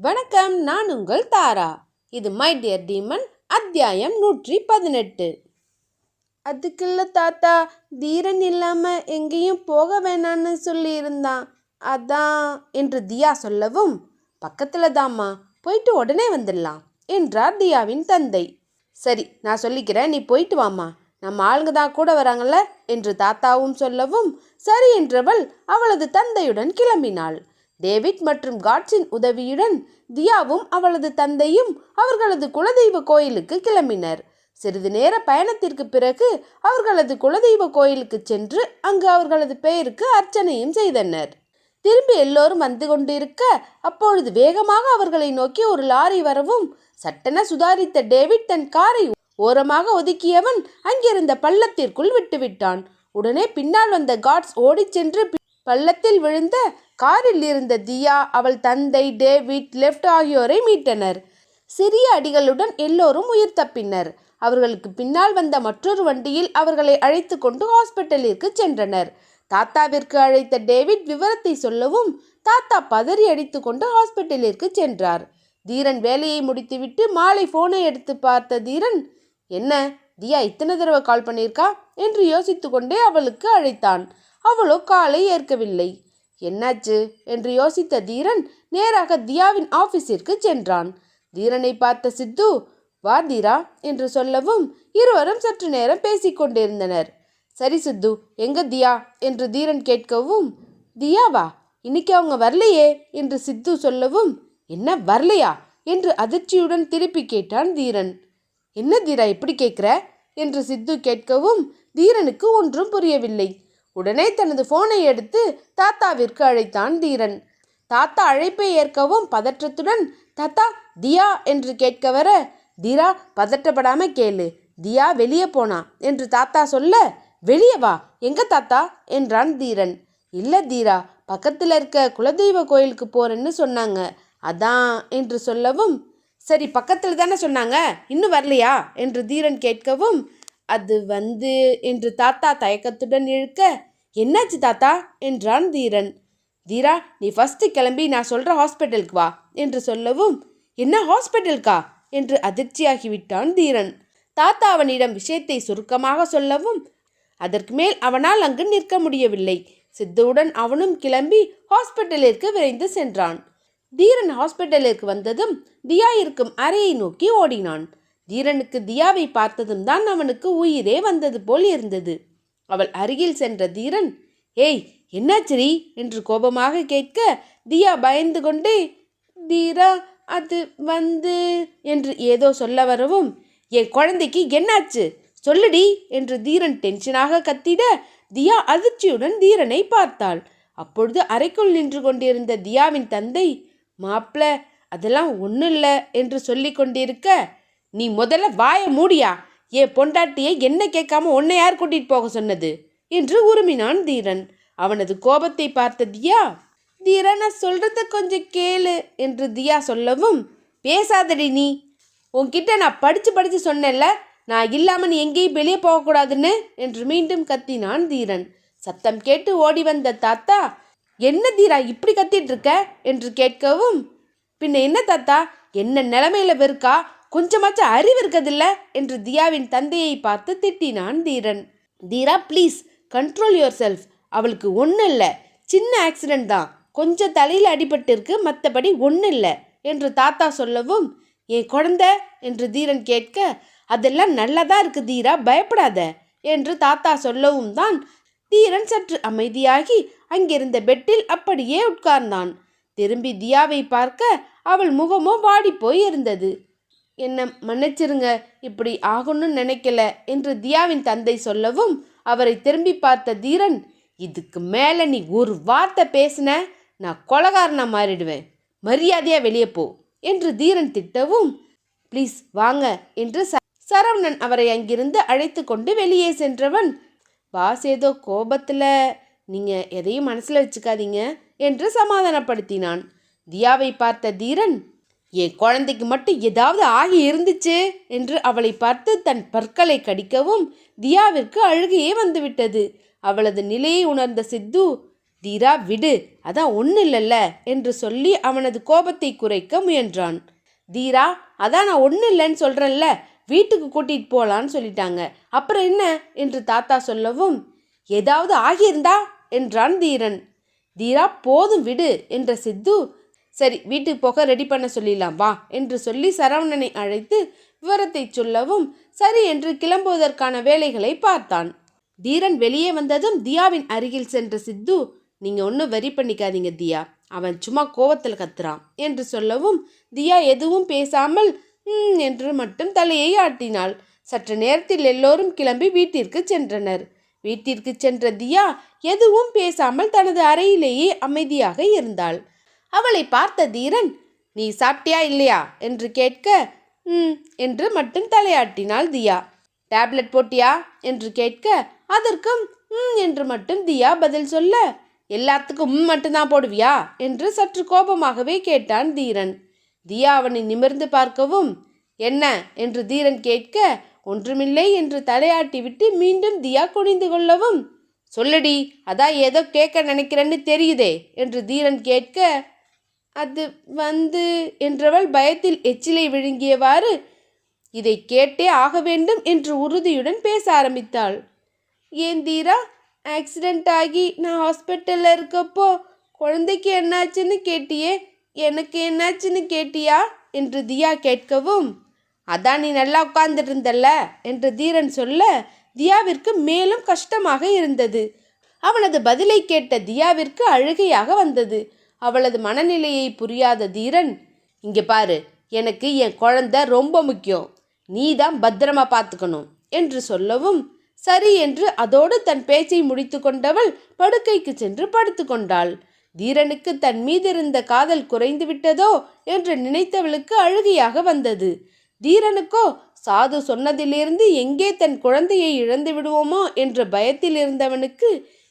வணக்கம் நான் உங்கள் தாரா. இது மை டியர் டீமன் அத்தியாயம் நூற்றி பதினெட்டு. அதுக்குள்ள தாத்தா தீரன் இல்லாம எங்கேயும் போக வேணான்னு சொல்லியிருந்தான். அதான் என்று தியா சொல்லவும் பக்கத்துல தாம்மா போயிட்டு உடனே வந்துடலாம் என்றார் தியாவின் தந்தை. சரி நான் சொல்லிக்கிறேன் நீ போயிட்டு வாமா நம்ம ஆளுங்க தான் கூட வராங்கல்ல என்று தாத்தாவும் சொல்லவும் சரி என்றவள் அவளது தந்தையுடன் கிளம்பினாள். டேவிட் மற்றும் காட்ஸின் உதவியுடன் தியாவும் அவளது தந்தையும் அவர்களது குலதெய்வ கோயிலுக்கு கிளம்பினர். சிறிது நேர பயணத்திற்கு பிறகு அவர்களது குலதெய்வ கோயிலுக்கு சென்று அங்கு அவர்களது பெயருக்கு அர்ச்சனையும் செய்தனர். திரும்பி எல்லோரும் வந்து கொண்டிருக்க அப்பொழுது வேகமாக அவர்களை நோக்கி ஒரு லாரி வரவும் சட்டென சுதாரித்த டேவிட் தன் காரை ஓரமாக ஒதுக்கியவன் அங்கிருந்த பள்ளத்திற்குள் விட்டுவிட்டான். உடனே பின்னால் வந்த காட்ஸ் ஓடிச் சென்று பள்ளத்தில் விழுந்த காரில் இருந்த தியா அவள் தந்தை டேவிட் லெஃப்ட் ஆகியோரை மீட்டனர். சிறிய அடிகளுடன் எல்லோரும் உயிர் தப்பினர். அவர்களுக்கு பின்னால் வந்த மற்றொரு வண்டியில் அவர்களை அழைத்து கொண்டு ஹாஸ்பிட்டலிற்கு சென்றனர். தாத்தாவிற்கு அழைத்த டேவிட் விவரத்தை சொல்லவும் தாத்தா பதறி அடித்து கொண்டு ஹாஸ்பிட்டலிற்கு சென்றார். தீரன் வேலையை முடித்துவிட்டு மாலை போனை எடுத்து பார்த்த தீரன் என்ன தியா இத்தனை தடவை கால் பண்ணியிருக்கா? என்று யோசித்து கொண்டே அவளுக்கு அழைத்தான். அவளோ காலை ஏற்கவில்லை. என்னாச்சு? என்று யோசித்த தீரன் நேராக தியாவின் ஆபீஸிற்கு சென்றான். தீரனை பார்த்த சித்து வா தீரா என்று சொல்லவும் இருவரும் சற்று நேரம் பேசிக்கொண்டிருந்தனர் சரி சித்து எங்க தியா? என்று தீரன் கேட்கவும் தியாவா இன்னைக்கு அவங்க வரலையே என்று சித்து சொல்லவும் என்ன வரலையா? என்று அதிர்ச்சியுடன் திருப்பி கேட்டான் தீரன். என்ன தீரா இப்படி கேட்குற? என்று சித்து கேட்கவும் தீரனுக்கு ஒன்றும் புரியவில்லை. உடனே தனது போனை எடுத்து தாத்தாவிற்கு அழைத்தான் தீரன். தாத்தா அழைப்பை ஏற்கவும் பதற்றத்துடன் தாத்தா தியா என்று கேட்க வர தீரா பதட்டப்படாம கேளு. தியா வெளியே போனா என்று தாத்தா சொல்ல வெளியே வா. எங்க தாத்தா? என்றான் தீரன். இல்ல தீரா பக்கத்தில் இருக்க குலதெய்வ கோயிலுக்கு போறேன்னு சொன்னாங்க. அதான் என்று சொல்லவும் சரி பக்கத்தில் தானே சொன்னாங்க. இன்னும் வரலையா? என்று தீரன் கேட்கவும் அது வந்து என்று தாத்தா தயக்கத்துடன் இழுக்க என்னாச்சு தாத்தா? என்றான் தீரன் தீரா நீ ஃபஸ்ட்டு கிளம்பி நான் சொல்கிற ஹாஸ்பிட்டலுக்கு வா என்று சொல்லவும் என்ன ஹாஸ்பிட்டலுக்கா என்று அதிர்ச்சியாகிவிட்டான் தீரன் தாத்தா அவனிடம் விஷயத்தை சுருக்கமாக சொல்லவும் அதற்கு மேல் அவனால் அங்கு நிற்க முடியவில்லை. சித்துவுடன் அவனும் கிளம்பி ஹாஸ்பிட்டலிற்கு விரைந்து சென்றான். தீரன் ஹாஸ்பிட்டலிற்கு வந்ததும் தியா இருக்கும் அறையை நோக்கி ஓடினான். தீரனுக்கு தியாவை பார்த்ததும் தான் அவனுக்கு உயிரே வந்தது போல் இருந்தது. அவள் அருகில் சென்ற தீரன் ஏய் என்னாச்சிரி என்று கோபமாக கேட்க தியா பயந்து கொண்டே தீரா அது வந்து என்று ஏதோ சொல்ல வரவும் என் குழந்தைக்கு என்னாச்சு? சொல்லுடி என்று தீரன் டென்ஷனாக கத்திட தியா அதிர்ச்சியுடன் தீரனை பார்த்தாள். அப்பொழுது அறைக்குள் நின்று கொண்டிருந்த தியாவின் தந்தை மாப்ள அதெல்லாம் ஒன்றும் இல்லை என்று சொல்லி கொண்டிருக்க நீ முதல்ல வாய மூடியா? என் பொண்டாட்டியை என்ன கேட்காம உன்னை யார் கூட்டிகிட்டு போக சொன்னது? என்று உருமினான் தீரன். அவனது கோபத்தை பார்த்த தியா தீரா நான் சொல்கிறத கொஞ்சம் கேளு என்று தியா சொல்லவும் பேசாதடி நீ. உன்கிட்ட நான் படித்து படித்து சொன்னேன்ல நான் இல்லாமல் நீ எங்கேயும் வெளியே போகக்கூடாதுன்னு என்று மீண்டும் கத்தினான் தீரன். சத்தம் கேட்டு ஓடி வந்த தாத்தா என்ன தீரா இப்படி கத்திட்டு இருக்க? என்று கேட்கவும் பின்ன என்ன தாத்தா என்ன நிலமையில வெறுக்கா? கொஞ்சமாச்சும் அறிவு இருக்கதில்ல என்று தியாவின் தந்தையை பார்த்து திட்டினான் தீரன். தீரா ப்ளீஸ் கண்ட்ரோல் யுவர் செல்ஃப் அவளுக்கு ஒன்றும் இல்லை சின்ன ஆக்சிடென்ட் தான். கொஞ்சம் தலையில் அடிபட்டிருக்கு மற்றபடி ஒன்றும் இல்லை என்று தாத்தா சொல்லவும் என் குழந்த என்று தீரன் கேட்க அதெல்லாம் நல்லதா இருக்கு தீரா பயப்படாத என்று தாத்தா சொல்லவும் தான் தீரன் சற்று அமைதியாகி அங்கிருந்த பெட்டில் அப்படியே உட்கார்ந்தான். திரும்பி தியாவை பார்க்க அவள் முகமோ வாடி போய் இருந்தது. என்ன மன்னிச்சிருங்க இப்படி ஆகணும்னு நினைக்கல என்று தியாவின் தந்தை சொல்லவும் அவரை திரும்பி பார்த்த தீரன் இதுக்கு மேலே நீ ஒரு வார்த்தை பேசின நான் கொலகாரனாக மாறிடுவேன். மரியாதையாக வெளியே போ என்று தீரன் திட்டவும் ப்ளீஸ் வாங்க என்று ச- சரவணன் அவரை அங்கிருந்து அழைத்து கொண்டு வெளியே சென்றவன் பாஸ் ஏதோ கோபத்தில் நீங்கள் எதையும் மனசில் வச்சுக்காதீங்க என்று சமாதானப்படுத்தினான். தியாவை பார்த்த தீரன் என் குழந்தைக்கு மட்டும் ஏதாவது ஆகி இருந்துச்சு என்று அவளை பார்த்து தன் பற்களை கடிக்கவும் தியாவிற்கு அழுகையே வந்துவிட்டது. அவளது நிலையை உணர்ந்த சித்து தீரா விடு அதான் ஒன்றும் இல்லைல்ல என்று சொல்லி அவனது கோபத்தை குறைக்க முயன்றான். தீரா அதான் நான் ஒன்றும் இல்லைன்னு சொல்கிறேன்ல வீட்டுக்கு கூட்டிகிட்டு போகலான்னு சொல்லிட்டாங்க. அப்புறம் என்ன? என்று தாத்தா சொல்லவும் ஏதாவது ஆகியிருந்தா என்றான் தீரன். தீரா போதும் விடு என்ற சித்து சரி வீட்டுக்கு போக ரெடி பண்ண சொல்லிடலாம். வா என்று சொல்லி சரவணனை அழைத்து விவரத்தை சொல்லவும் சரி என்று கிளம்புவதற்கான வேலைகளை பார்த்தான். தீரன் வெளியே வந்ததும் தியாவின் அருகில் சென்ற சித்து நீங்கள் ஒன்றும் வெறி பண்ணிக்காதீங்க தியா. அவன் சும்மா கோவத்தில் கத்துறான் என்று சொல்லவும் தியா எதுவும் பேசாமல் என்று மட்டும் தலையை ஆட்டினாள். சற்று நேரத்தில் எல்லோரும் கிளம்பி வீட்டிற்கு சென்றனர். வீட்டிற்கு சென்ற தியா எதுவும் பேசாமல் தனது அறையிலேயே அமைதியாக இருந்தாள். அவளை பார்த்த தீரன் நீ சாப்பிட்டியா இல்லையா? என்று கேட்க ம் என்று மட்டும் தலையாட்டினாள் தியா. டேப்லெட் போட்டியா? என்று கேட்க அதற்கும் ம் என்று மட்டும் தியா பதில் சொல்ல எல்லாத்துக்கும் ம் மட்டும்தான் போடுவியா? என்று சற்று கோபமாகவே கேட்டான் தீரன். தியா அவனை நிமிர்ந்து பார்க்கவும் என்ன? என்று தீரன் கேட்க ஒன்றுமில்லை என்று தலையாட்டிவிட்டு மீண்டும் தியா குனிந்து கொள்ளவும் சொல்லடி அதான் ஏதோ கேட்க நினைக்கிறேன்னு தெரியுதே என்று தீரன் கேட்க அது வந்து என்றவள் பயத்தில் எச்சிலை விழுங்கியவாறு இதை கேட்டே ஆக வேண்டும் என்று உறுதியுடன் பேச ஆரம்பித்தாள். ஏன் தீரா? ஆக்சிடெண்ட் ஆகி நான் ஹாஸ்பிட்டலில் இருக்கப்போ குழந்தைக்கு என்னாச்சுன்னு கேட்டியே? எனக்கு என்னாச்சுன்னு கேட்டியா? என்று தியா கேட்கவும் அதான் நீ நல்லா உட்கார்ந்துட்டு இருந்தல்ல என்று தீரன் சொல்ல தியாவிற்கு மேலும் கஷ்டமாக இருந்தது. அவனது பதிலை கேட்ட தியாவிற்கு அழுகையாக வந்தது. அவளது மனநிலையை புரியாத தீரன் இங்கே பாரு எனக்கு என் குழந்தை ரொம்ப முக்கியம். நீ தான் பத்திரமா பார்த்துக்கணும் என்று சொல்லவும் சரி என்று அதோடு தன் பேச்சை முடித்து கொண்டவள் படுக்கைக்கு சென்று படுத்துக்கொண்டாள் தீரனுக்கு தன் மீதிருந்த காதல் குறைந்து விட்டதோ? என்று நினைத்தவளுக்கு அழுகையாக வந்தது. தீரனுக்கோ சாது சொன்னதிலிருந்து எங்கே தன் குழந்தையை இழந்து விடுவோமோ? என்ற பயத்தில் இருந்தவனுக்கு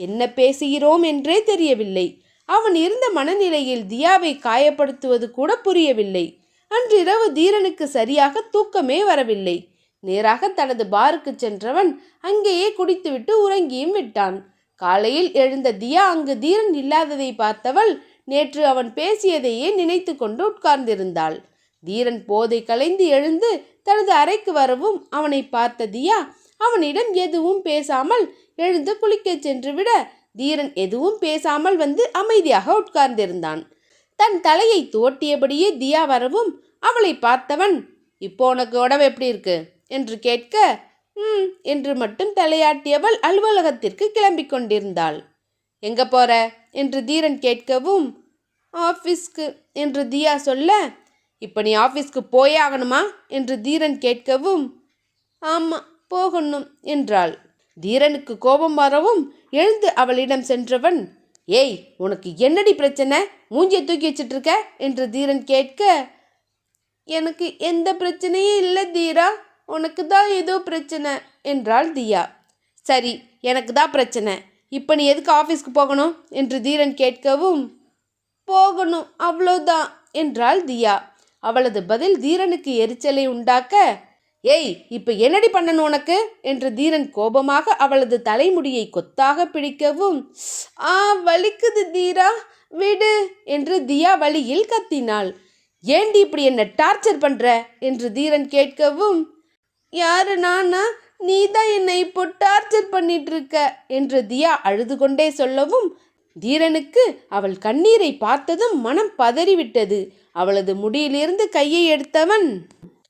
என்ன பேசுகிறோம்? என்றே தெரியவில்லை. அவன் இருந்த மனநிலையில் தியாவை காயப்படுத்துவது கூட புரியவில்லை. அன்றிரவு தீரனுக்கு சரியாக தூக்கமே வரவில்லை. நேராக தனது பாருக்கு சென்றவன் அங்கேயே குடித்துவிட்டு உறங்கியும் விட்டான். காலையில் எழுந்த தியா அங்கு தீரன் இல்லாததை பார்த்தவள் நேற்று அவன் பேசியதையே நினைத்து கொண்டு உட்கார்ந்திருந்தாள். தீரன் போதை கலைந்து எழுந்து தனது அறைக்கு வரவும் அவனை பார்த்த தியா அவனிடம் எதுவும் பேசாமல் எழுந்து குளிக்கச் சென்றுவிட தீரன் எதுவும் பேசாமல் வந்து அமைதியாக உட்கார்ந்திருந்தான். தன் தலையை துவட்டியபடியே தியா வரவும் அவளை பார்த்தவன் இப்போ உனக்கு உடம்பு எப்படி இருக்கு? என்று கேட்க ம் என்று மட்டும் தலையாட்டியவள் அலுவலகத்திற்கு கிளம்பிக் கொண்டிருந்தாள். எங்க போற? என்று தீரன் கேட்கவும் ஆஃபீஸ்க்கு என்று தியா சொல்ல இப்போ நீ ஆஃபீஸ்க்கு போயே ஆகணுமா? என்று தீரன் கேட்கவும் ஆமாம் போகணும் என்றாள். தீரனுக்கு கோபம் வரவும் எழுந்து அவளிடம் சென்றவன் ஏய் உனக்கு என்னடி பிரச்சனை? மூஞ்சியை தூக்கி வச்சிட்டு இருக்க என்று தீரன் கேட்க எனக்கு எந்த பிரச்சனையும் இல்லை தீரா. உனக்கு தான் ஏதோ பிரச்சனை என்றாள் தியா. சரி எனக்கு தான் பிரச்சனை. இப்போ நீ எதுக்கு ஆஃபீஸ்க்கு போகணும்? என்று தீரன் கேட்கவும் போகணும் அவ்வளோதான் என்றாள் தியா. அவளது பதில் தீரனுக்கு எரிச்சலை உண்டாக்க ஏய் இப்போ என்னடி பண்ணணும் உனக்கு? என்று தீரன் கோபமாக அவளது தலைமுடியை கொத்தாக பிடிக்கவும் ஆ வலிக்குது தீரா விடு என்று தியா வழியில் கத்தினாள். ஏண்டி இப்படி என்ன டார்ச்சர் பண்ற? என்று தீரன் கேட்கவும் யாரு நானா? நீ தான் என்னை இப்போ டார்ச்சர் பண்ணிட்டு இருக்க என்று தியா அழுது கொண்டே சொல்லவும் தீரனுக்கு அவள் கண்ணீரை பார்த்ததும் மனம் பதறிவிட்டது. அவளது முடியிலிருந்து கையை எடுத்தவன்